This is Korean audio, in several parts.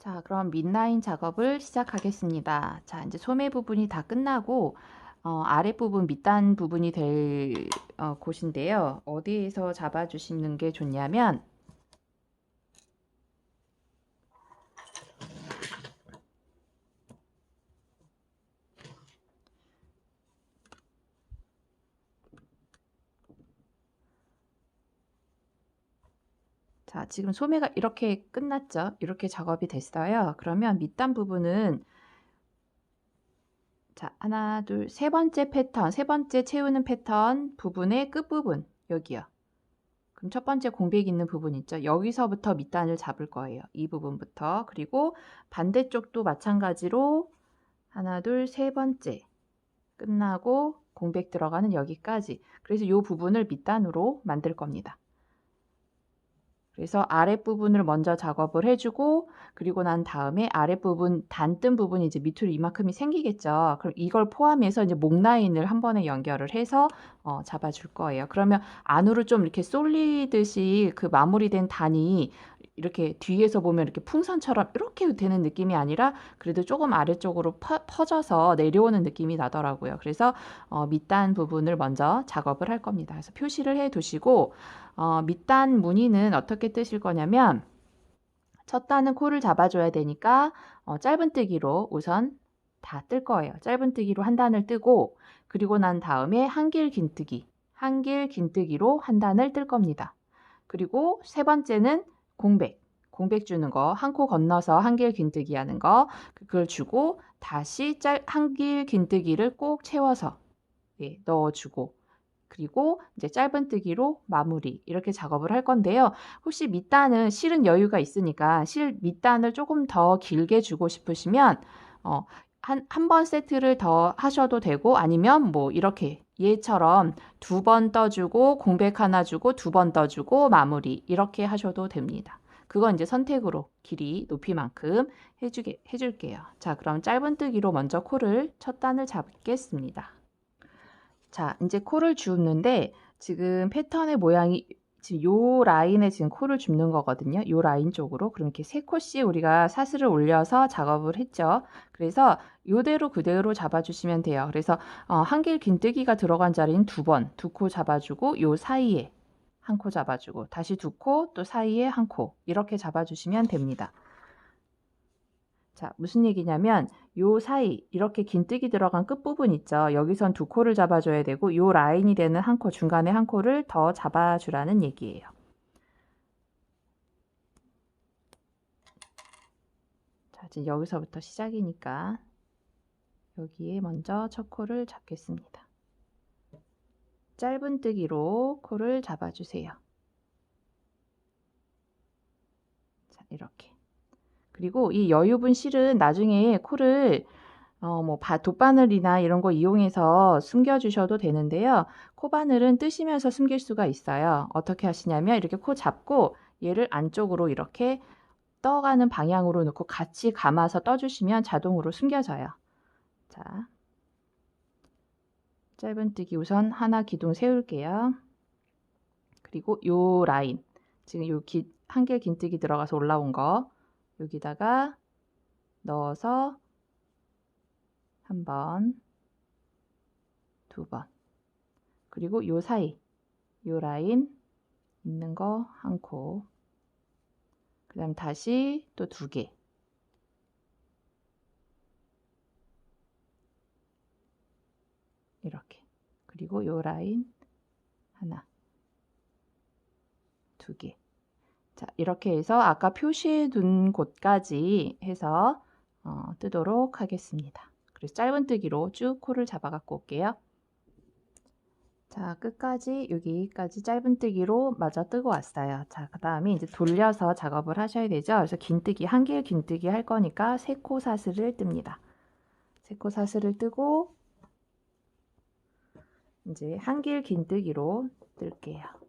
자, 그럼 밑라인 작업을 시작하겠습니다. 자, 이제 소매 부분이 다 끝나고 어, 아랫부분 밑단 부분이 될 어, 곳인데요. 어디에서 잡아주시는 게 좋냐면 자, 지금 소매가 이렇게 끝났죠? 이렇게 작업이 됐어요. 그러면 밑단 부분은 자, 하나, 둘, 세 번째 패턴, 세 번째 채우는 패턴 부분의 끝부분, 여기요. 그럼 첫 번째 공백 있는 부분 있죠? 여기서부터 밑단을 잡을 거예요. 이 부분부터. 그리고 반대쪽도 마찬가지로 하나, 둘, 세 번째 끝나고 공백 들어가는 여기까지. 그래서 이 부분을 밑단으로 만들 겁니다. 그래서 아랫부분을 먼저 작업을 해주고 그리고 난 다음에 아랫부분 단뜬 부분이 이제 밑으로 이만큼이 생기겠죠. 그럼 이걸 포함해서 이제 목 라인을 한 번에 연결을 해서 어, 잡아줄 거예요. 그러면 안으로 좀 이렇게 쏠리듯이 그 마무리된 단이 이렇게 뒤에서 보면 이렇게 풍선처럼 이렇게 되는 느낌이 아니라 그래도 조금 아래쪽으로 퍼, 져서 내려오는 느낌이 나더라고요. 그래서 어, 밑단 부분을 먼저 작업을 할 겁니다. 그래서 표시를 해 두시고 어, 밑단 무늬는 어떻게 뜨실 거냐면 첫 단은 코를 잡아줘야 되니까 어, 짧은뜨기로 우선 다 뜰 거예요. 짧은뜨기로 한 단을 뜨고 그리고 난 다음에 한길 긴뜨기, 한길 긴뜨기로 한 단을 뜰 겁니다. 그리고 세 번째는 공백, 공백 주는 거, 한 코 건너서 한길 긴뜨기 하는 거, 그걸 주고 다시 짤, 한길 긴뜨기를 꼭 채워서 예, 넣어주고, 그리고 이제 짧은뜨기로 마무리 이렇게 작업을 할 건데요. 혹시 밑단은 실은 여유가 있으니까 실 밑단을 조금 더 길게 주고 싶으시면 어, 한, 한 번 세트를 더 하셔도 되고 아니면 뭐 이렇게 얘처럼 두 번 떠주고 공백 하나 주고 두 번 떠주고 마무리 이렇게 하셔도 됩니다. 그건 이제 선택으로 길이 높이만큼 해주게, 해줄게요. 자, 그럼 짧은뜨기로 먼저 코를 첫 단을 잡겠습니다. 자, 이제 코를 줍는데 지금 패턴의 모양이 지금 요 라인에 지금 코를 줍는 거거든요. 요 라인 쪽으로. 그럼 이렇게 세 코씩 우리가 사슬을 올려서 작업을 했죠. 그래서 요대로 그대로 잡아주시면 돼요. 그래서 어, 한길 긴뜨기가 들어간 자리는 두 번, 두 코 잡아주고 요 사이에 한 코 잡아주고 다시 두 코, 또 사이에 한 코 이렇게 잡아주시면 됩니다. 자, 무슨 얘기냐면 요 사이 이렇게 긴뜨기 들어간 끝부분 있죠. 여기선 두 코를 잡아줘야 되고 요 라인이 되는 한 코, 중간에 한 코를 더 잡아주라는 얘기예요. 자, 지금 여기서부터 시작이니까 여기에 먼저 첫 코를 잡겠습니다. 짧은 뜨기로 코를 잡아주세요. 자, 이렇게. 그리고 이 여유분 실은 나중에 코를 어, 뭐, 바, 돗바늘이나 이런 거 이용해서 숨겨주셔도 되는데요. 코바늘은 뜨시면서 숨길 수가 있어요. 어떻게 하시냐면, 이렇게 코 잡고 얘를 안쪽으로 이렇게 떠가는 방향으로 놓고 같이 감아서 떠주시면 자동으로 숨겨져요. 자, 짧은뜨기 우선 하나 기둥 세울게요. 그리고 요 라인, 지금 요 기, 한길 긴뜨기 들어가서 올라온 거, 여기다가 넣어서 한 번, 두 번. 그리고 요 사이, 요 라인 있는 거 한 코. 그 다음 다시 또 두 개. 이렇게. 그리고 요 라인 하나, 두 개. 자, 이렇게 해서 아까 표시해 둔 곳까지 해서 어, 뜨도록 하겠습니다. 그래서 짧은뜨기로 쭉 코를 잡아 갖고 올게요. 자, 끝까지 여기까지 짧은뜨기로 마저 뜨고 왔어요. 자, 그 다음에 이제 돌려서 작업을 하셔야 되죠. 그래서 긴뜨기, 한 개의 긴뜨기 할 거니까 세 코 사슬을 뜹니다. 세 코 사슬을 뜨고 이제 한 길 긴뜨기로 뜰게요.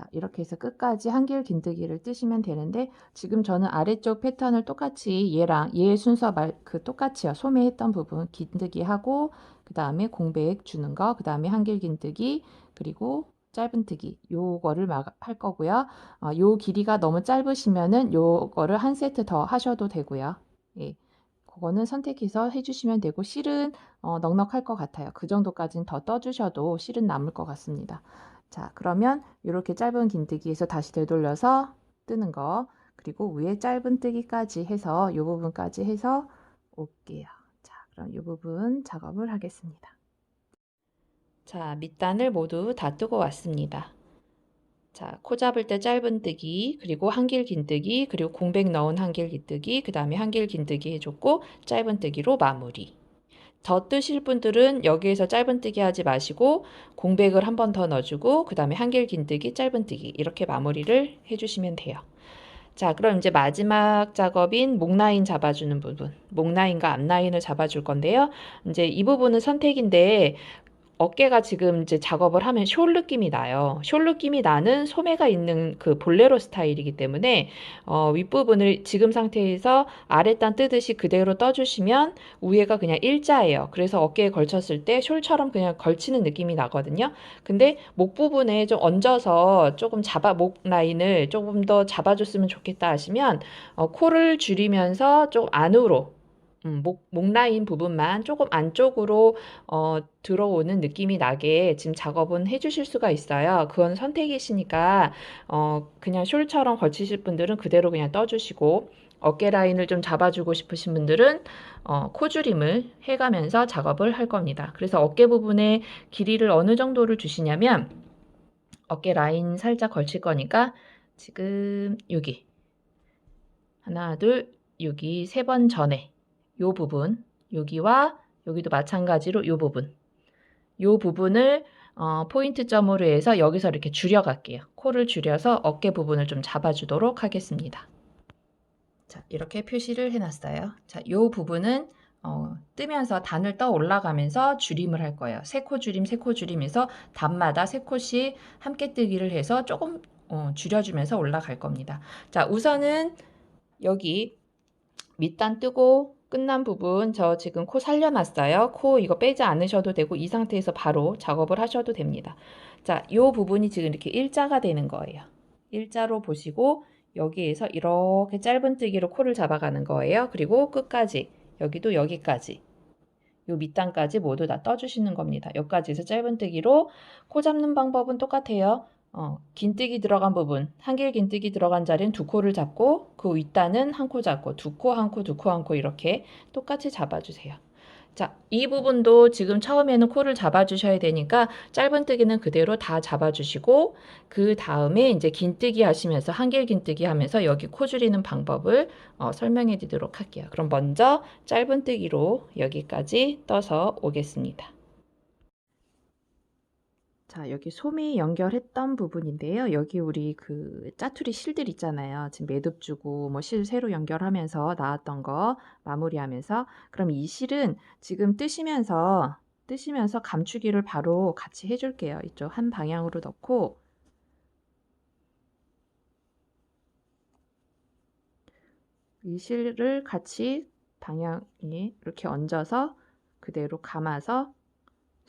자, 이렇게 해서 끝까지 한길 긴뜨기를 뜨시면 되는데 지금 저는 아래쪽 패턴을 똑같이 얘랑 얘 순서 말 그 똑같이요. 소매했던 부분 긴뜨기 하고 그 다음에 공백 주는 거, 그 다음에 한길 긴뜨기 그리고 짧은뜨기 요거를 막 할 거고요. 어, 요 길이가 너무 짧으시면은 요거를 한 세트 더 하셔도 되고요. 예. 그거는 선택해서 해주시면 되고 실은 어, 넉넉할 것 같아요. 그 정도까지는 더 떠주셔도 실은 남을 것 같습니다. 자, 그러면 이렇게 짧은 긴뜨기에서 다시 되돌려서 뜨는 거, 그리고 위에 짧은 뜨기까지 해서 이 부분까지 해서 올게요. 자, 그럼 이 부분 작업을 하겠습니다. 자, 밑단을 모두 다 뜨고 왔습니다. 자, 코 잡을 때 짧은 뜨기, 그리고 한길 긴뜨기, 그리고 공백 넣은 한길 긴뜨기, 그 다음에 한길 긴뜨기 해줬고, 짧은 뜨기로 마무리. 더 뜨실 분들은 여기에서 짧은 뜨기 하지 마시고 공백을 한 번 더 넣어주고 그 다음에 한길 긴뜨기 짧은 뜨기 이렇게 마무리를 해주시면 돼요. 자 그럼 이제 마지막 작업인 목 라인 잡아주는 부분 목 라인과 앞 라인을 잡아줄 건데요. 이제 이 부분은 선택인데 어깨가 지금 이제 작업을 하면 숄 느낌이 나요. 숄 느낌이 나는 소매가 있는 그 볼레로 스타일이기 때문에 어, 윗부분을 지금 상태에서 아랫단 뜨듯이 그대로 떠주시면 위에가 그냥 일자예요. 그래서 어깨에 걸쳤을 때 숄처럼 그냥 걸치는 느낌이 나거든요. 근데 목 부분에 좀 얹어서 조금 잡아 목 라인을 조금 더 잡아줬으면 좋겠다 하시면 어, 코를 줄이면서 좀 안으로 음, 목, 목 라인 부분만 조금 안쪽으로 어, 들어오는 느낌이 나게 지금 작업은 해주실 수가 있어요. 그건 선택이시니까 어, 그냥 숄처럼 걸치실 분들은 그대로 그냥 떠주시고 어깨 라인을 좀 잡아주고 싶으신 분들은 어, 코줄임을 해가면서 작업을 할 겁니다. 그래서 어깨 부분에 길이를 어느 정도를 주시냐면 어깨 라인 살짝 걸칠 거니까 지금 여기 하나 둘 여기 세 번 전에 요 부분, 여기와 여기도 마찬가지로 요 부분. 요 부분을 어, 포인트점으로 해서 여기서 이렇게 줄여갈게요. 코를 줄여서 어깨 부분을 좀 잡아주도록 하겠습니다. 자, 이렇게 표시를 해놨어요. 자, 요 부분은 어, 뜨면서 단을 떠 올라가면서 줄임을 할 거예요. 세 코 줄임, 세 코 줄임에서 단마다 세 코씩 함께 뜨기를 해서 조금 어, 줄여주면서 올라갈 겁니다. 자, 우선은 여기 밑단 뜨고 끝난 부분 저 지금 코 살려놨어요. 코 이거 빼지 않으셔도 되고 이 상태에서 바로 작업을 하셔도 됩니다. 자, 이 부분이 지금 이렇게 일자가 되는 거예요. 일자로 보시고 여기에서 이렇게 짧은 뜨기로 코를 잡아가는 거예요. 그리고 끝까지 여기도 여기까지 요 밑단까지 모두 다 떠주시는 겁니다. 여기까지 해서 짧은 뜨기로 코 잡는 방법은 똑같아요. 어, 긴뜨기 들어간 부분, 한길 긴뜨기 들어간 자리는 두 코를 잡고 그 윗단은 한 코 잡고 두 코, 한 코, 두 코, 한 코 이렇게 똑같이 잡아주세요. 자, 이 부분도 지금 처음에는 코를 잡아주셔야 되니까 짧은 뜨기는 그대로 다 잡아주시고 그 다음에 이제 긴뜨기 하시면서 한길 긴뜨기 하면서 여기 코 줄이는 방법을 어, 설명해 드리도록 할게요. 그럼 먼저 짧은 뜨기로 여기까지 떠서 오겠습니다. 자, 여기 소미 연결했던 부분인데요. 여기 우리 그 짜투리 실들 있잖아요. 지금 매듭 주고 뭐 실 새로 연결하면서 나왔던 거 마무리하면서 그럼 이 실은 지금 뜨시면서 뜨시면서 감추기를 바로 같이 해줄게요. 이쪽 한 방향으로 넣고 이 실을 같이 방향에 이렇게 얹어서 그대로 감아서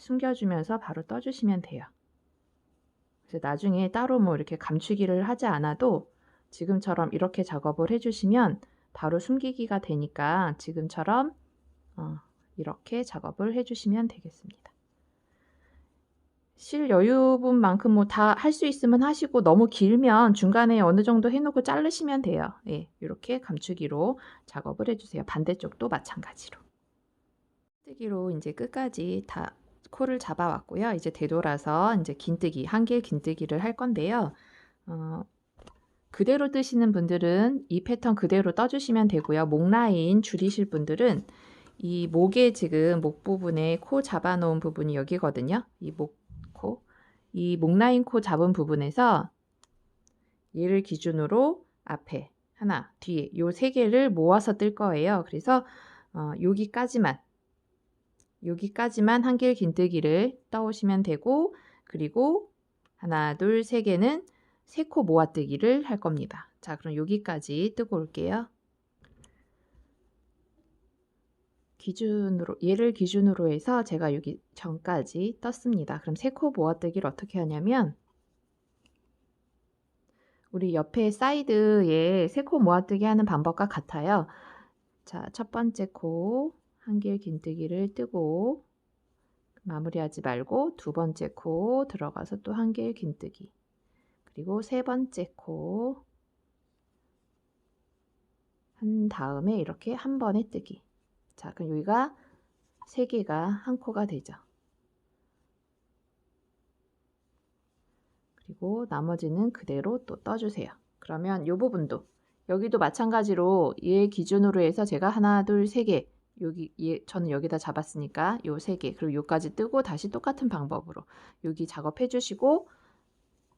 숨겨주면서 바로 떠주시면 돼요. 그래서 나중에 따로 뭐 이렇게 감추기를 하지 않아도 지금처럼 이렇게 작업을 해주시면 바로 숨기기가 되니까 지금처럼 어, 이렇게 작업을 해주시면 되겠습니다. 실 여유분만큼 뭐 다 할 수 있으면 하시고 너무 길면 중간에 어느 정도 해놓고 자르시면 돼요. 예, 이렇게 감추기로 작업을 해주세요. 반대쪽도 마찬가지로. 뜨기로 이제 끝까지 다 코를 잡아왔고요. 이제 되돌아서 이제 긴뜨기, 한길 긴뜨기를 할 건데요. 어, 그대로 뜨시는 분들은 이 패턴 그대로 떠주시면 되고요. 목 라인 줄이실 분들은 이 목에 지금 목 부분에 코 잡아놓은 부분이 여기거든요. 이 목 코. 이 목 라인 코 잡은 부분에서 얘를 기준으로 앞에 하나, 뒤에 요 세 개를 모아서 뜰 거예요. 그래서 어, 여기까지만 여기까지만 한길 긴뜨기를 떠오시면 되고 그리고 하나 둘 세 개는 세 코 모아뜨기를 할 겁니다. 자, 그럼 여기까지 뜨고 올게요. 기준으로 얘를 기준으로 해서 제가 여기 전까지 떴습니다. 그럼 세 코 모아뜨기를 어떻게 하냐면 우리 옆에 사이드에 세 코 모아뜨기 하는 방법과 같아요. 자, 첫 번째 코 한길 긴뜨기를 뜨고 마무리하지 말고 두 번째 코 들어가서 또 한길 긴뜨기. 그리고 세 번째 코 한 다음에 이렇게 한 번에 뜨기. 자 그럼 여기가 세 개가 한 코가 되죠. 그리고 나머지는 그대로 또 떠주세요. 그러면 이 부분도 여기도 마찬가지로 얘 기준으로 해서 제가 하나 둘 세 개 여기 얘 저는 여기다 잡았으니까 요 세 개 그리고 요까지 뜨고 다시 똑같은 방법으로 여기 작업해 주시고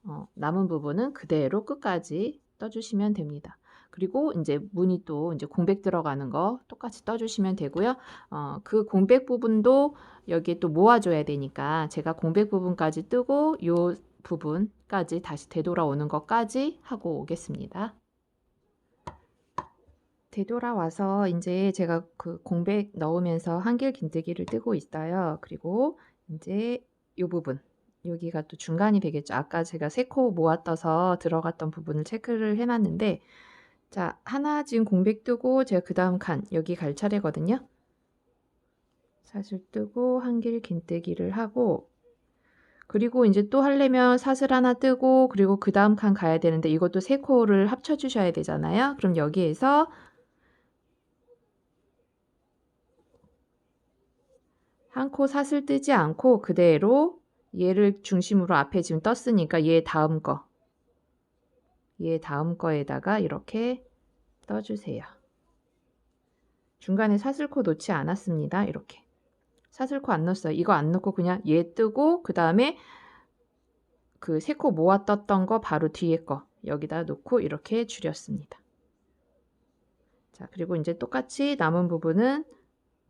어, 남은 부분은 그대로 끝까지 떠주시면 됩니다. 그리고 이제 무늬 또 이제 공백 들어가는 거 똑같이 떠주시면 되고요. 어, 그 공백 부분도 여기에 또 모아줘야 되니까 제가 공백 부분까지 뜨고 요 부분까지 다시 되돌아오는 것까지 하고 오겠습니다. 되돌아와서 이제 제가 그 공백 넣으면서 한길 긴뜨기를 뜨고 있어요. 그리고 이제 이 부분 여기가 또 중간이 되겠죠. 아까 제가 세코 모아 떠서 들어갔던 부분을 체크를 해 놨는데 자 하나 지금 공백 뜨고 제가 그 다음 칸 여기 갈 차례거든요. 사슬 뜨고 한길 긴뜨기를 하고 그리고 이제 또 하려면 사슬 하나 뜨고 그리고 그 다음 칸 가야 되는데 이것도 세 코를 합쳐 주셔야 되잖아요. 그럼 여기에서 한 코 사슬 뜨지 않고 그대로 얘를 중심으로 앞에 지금 떴으니까 얘 다음 거, 얘 다음 거에다가 이렇게 떠주세요. 중간에 사슬코 놓지 않았습니다. 이렇게. 사슬코 안 넣었어요. 이거 안 넣고 그냥 얘 뜨고 그 다음에 그 세 코 모아 떴던 거 바로 뒤에 거 여기다 놓고 이렇게 줄였습니다. 자 그리고 이제 똑같이 남은 부분은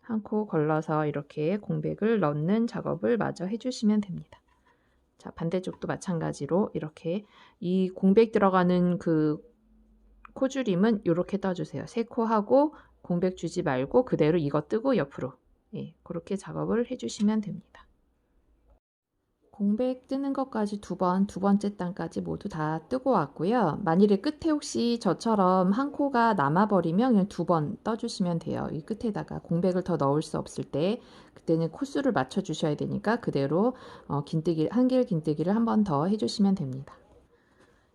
한 코 걸러서 이렇게 공백을 넣는 작업을 마저 해주시면 됩니다. 자, 반대쪽도 마찬가지로 이렇게 이 공백 들어가는 그 코줄임은 이렇게 떠주세요. 세 코 하고 공백 주지 말고 그대로 이거 뜨고 옆으로 예, 그렇게 작업을 해주시면 됩니다. 공백 뜨는 것까지 두 번, 두 번째 단까지 모두 다 뜨고 왔고요. 만일에 끝에 혹시 저처럼 한 코가 남아버리면 그냥 두 번 떠주시면 돼요. 이 끝에다가 공백을 더 넣을 수 없을 때 그때는 코수를 맞춰주셔야 되니까 그대로 어, 긴뜨기, 한길 긴뜨기를 한 번 더 해주시면 됩니다.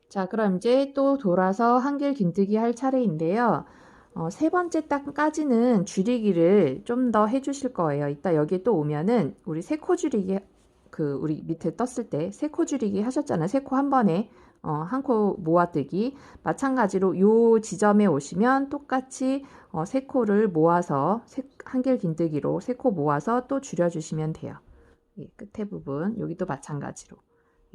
자, 그럼 이제 또 돌아서 한길 긴뜨기 할 차례인데요. 어, 세 번째 단까지는 줄이기를 좀 더 해주실 거예요. 이따 여기에 또 오면은 우리 세 코 줄이기 그 우리 밑에 떴을 때 세 코 줄이기 하셨잖아요. 세 코 한 번에 어, 한 코 모아뜨기 마찬가지로 요 지점에 오시면 똑같이 어, 세 코를 모아서 한길 긴뜨기로 세 코 모아서 또 줄여주시면 돼요. 예, 끝에 부분 여기도 마찬가지로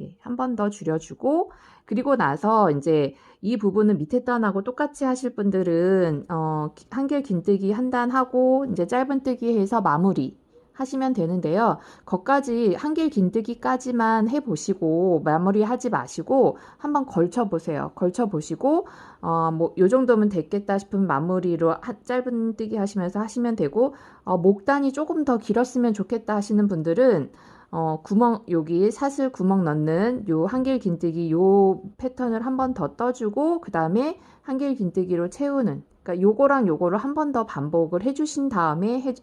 예, 한 번 더 줄여주고 그리고 나서 이제 이 부분은 밑에 단하고 똑같이 하실 분들은 어, 한길 긴뜨기 한 단 하고 이제 짧은 뜨기 해서 마무리 하시면 되는데요. 거까지 한길 긴뜨기까지만 해보시고 마무리 하지 마시고 한번 걸쳐 보세요. 걸쳐 보시고 어, 뭐요 정도면 됐겠다 싶으면 마무리로 하, 짧은 뜨기 하시면서 하시면 되고 어, 목단이 조금 더 길었으면 좋겠다 하시는 분들은 어, 구멍 여기 사슬 구멍 넣는 요 한길 긴뜨기 요 패턴을 한 번 더 떠주고 그 다음에 한길 긴뜨기로 채우는 그러니까 요거랑 요거를 한 번 더 반복을 해주신 다음에 해,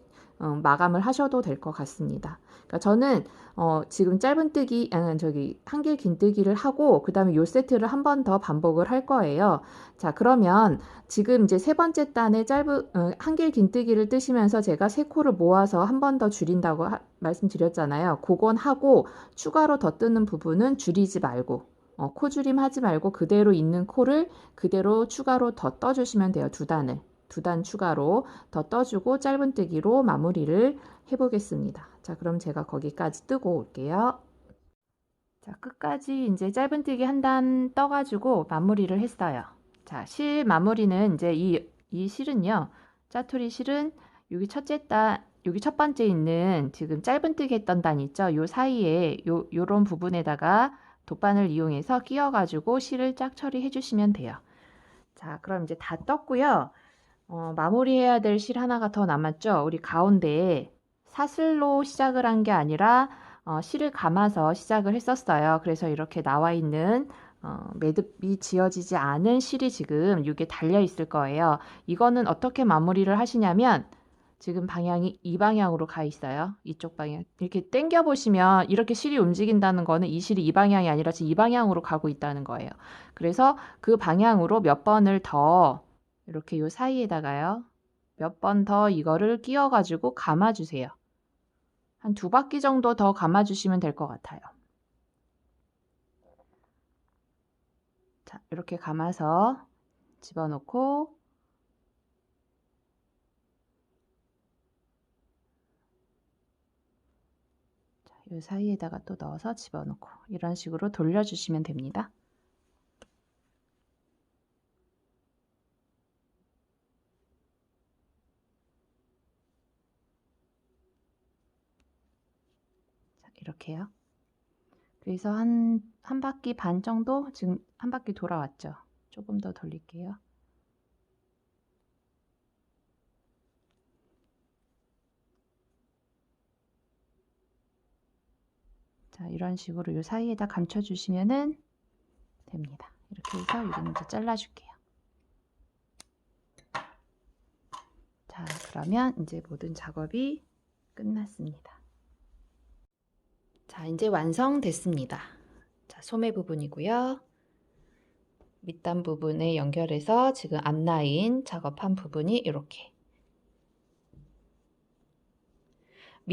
어, 마감을 하셔도 될 것 같습니다. 그러니까 저는 어, 지금 짧은 뜨기, 아, 저기 한길 긴 뜨기를 하고 그 다음에 요 세트를 한 번 더 반복을 할 거예요. 자 그러면 지금 이제 세 번째 단에 짧은 어, 한길 긴 뜨기를 뜨시면서 제가 세 코를 모아서 한 번 더 줄인다고 하, 말씀드렸잖아요. 그건 하고 추가로 더 뜨는 부분은 줄이지 말고 어, 코 줄임 하지 말고 그대로 있는 코를 그대로 추가로 더 떠주시면 돼요. 두 단을. 두 단 추가로 더 떠주고 짧은뜨기로 마무리를 해보겠습니다. 자, 그럼 제가 거기까지 뜨고 올게요. 자, 끝까지 이제 짧은뜨기 한 단 떠가지고 마무리를 했어요. 자, 실 마무리는 이제 이, 이 실은요, 짜투리 실은 여기 첫째 단, 여기 첫 번째 있는 지금 짧은뜨기 했던 단 있죠? 요 사이에 요, 요런 부분에다가 돗바늘 이용해서 끼워가지고 실을 짝 처리해 주시면 돼요. 자, 그럼 이제 다 떴고요. 어, 마무리해야 될 실 하나가 더 남았죠. 우리 가운데에 사슬로 시작을 한 게 아니라 어, 실을 감아서 시작을 했었어요. 그래서 이렇게 나와 있는 어, 매듭이 지어지지 않은 실이 지금 이게 달려 있을 거예요. 이거는 어떻게 마무리를 하시냐면 지금 방향이 이 방향으로 가 있어요. 이쪽 방향. 이렇게 당겨 보시면 이렇게 실이 움직인다는 거는 이 실이 이 방향이 아니라 지금 이 방향으로 가고 있다는 거예요. 그래서 그 방향으로 몇 번을 더 이렇게 요 사이에다가요. 몇 번 더 이거를 끼워 가지고 감아 주세요. 한 두 바퀴 정도 더 감아 주시면 될 것 같아요. 자, 이렇게 감아서 집어넣고 자, 이 사이에다가 또 넣어서 집어넣고 이런 식으로 돌려주시면 됩니다. 자, 이렇게요. 그래서 한, 한 바퀴 반 정도 지금 한 바퀴 돌아왔죠. 조금 더 돌릴게요. 자, 이런 식으로 이 사이에다 감춰주시면은 됩니다. 이렇게 해서 여기는 이제 잘라줄게요. 자, 그러면 이제 모든 작업이 끝났습니다. 자, 이제 완성됐습니다. 자, 소매 부분이고요. 밑단 부분에 연결해서 지금 앞라인 작업한 부분이 이렇게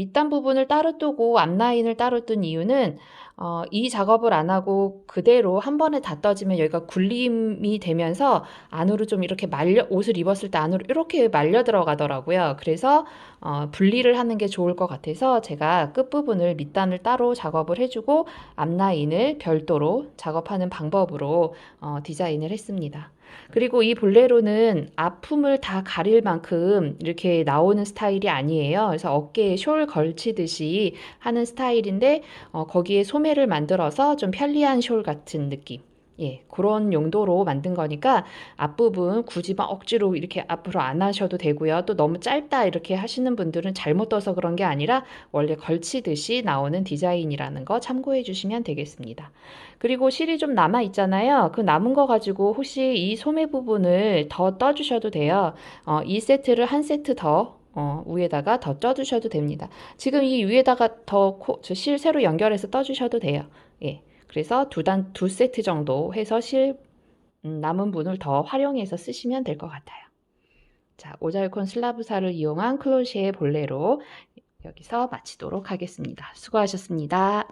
밑단 부분을 따로 뜨고 앞라인을 따로 뜬 이유는 어, 이 작업을 안 하고 그대로 한 번에 다 떠지면 여기가 굴림이 되면서 안으로 좀 이렇게 말려 옷을 입었을 때 안으로 이렇게 말려 들어가더라고요. 그래서 어, 분리를 하는 게 좋을 것 같아서 제가 끝부분을 밑단을 따로 작업을 해주고 앞라인을 별도로 작업하는 방법으로 어, 디자인을 했습니다. 그리고 이 볼레로는 아픔을 다 가릴 만큼 이렇게 나오는 스타일이 아니에요. 그래서 어깨에 숄 걸치듯이 하는 스타일인데 어, 거기에 소매를 만들어서 좀 편리한 숄 같은 느낌. 예, 그런 용도로 만든 거니까 앞부분 굳이 막 억지로 이렇게 앞으로 안 하셔도 되고요. 또 너무 짧다 이렇게 하시는 분들은 잘못 떠서 그런 게 아니라 원래 걸치듯이 나오는 디자인이라는 거 참고해 주시면 되겠습니다. 그리고 실이 좀 남아 있잖아요. 그 남은 거 가지고 혹시 이 소매 부분을 더 떠주셔도 돼요. 어, 이 세트를 한 세트 더 어, 위에다가 더 떠주셔도 됩니다. 지금 이 위에다가 더 실 새로 연결해서 떠주셔도 돼요. 예. 그래서 두 단, 두 세트 정도 해서 실 음, 남은 분을 더 활용해서 쓰시면 될 것 같아요. 자, 오잘콘 슬라브사를 이용한 클로시의 볼레로 여기서 마치도록 하겠습니다. 수고하셨습니다.